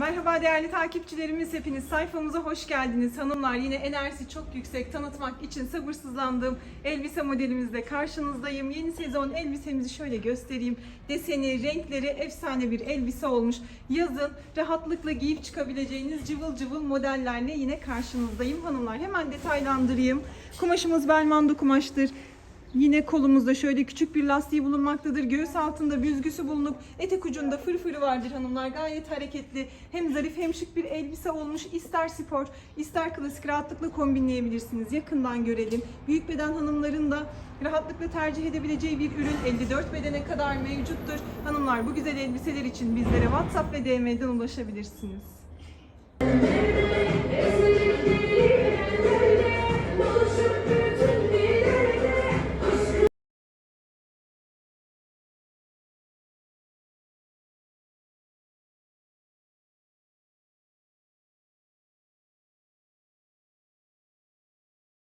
Merhaba değerli takipçilerimiz hepiniz sayfamıza hoş geldiniz. Hanımlar yine enerjisi çok yüksek tanıtmak için sabırsızlandığım elbise modelimizle karşınızdayım. Yeni sezon elbisemizi şöyle göstereyim. Deseni, renkleri efsane bir elbise olmuş. Yazın rahatlıkla giyip çıkabileceğiniz cıvıl cıvıl modellerle yine karşınızdayım hanımlar. Hemen detaylandırayım. Kumaşımız Belmando kumaştır. Yine kolumuzda şöyle küçük bir lastiği bulunmaktadır. Göğüs altında büzgüsü bulunup etek ucunda fırfırı vardır hanımlar. Gayet hareketli. Hem zarif hem şık bir elbise olmuş. İster spor, ister klasik rahatlıkla kombinleyebilirsiniz. Yakından görelim. Büyük beden hanımların da rahatlıkla tercih edebileceği bir ürün 54 bedene kadar mevcuttur. Hanımlar bu güzel elbiseler için bizlere WhatsApp ve DM'den ulaşabilirsiniz.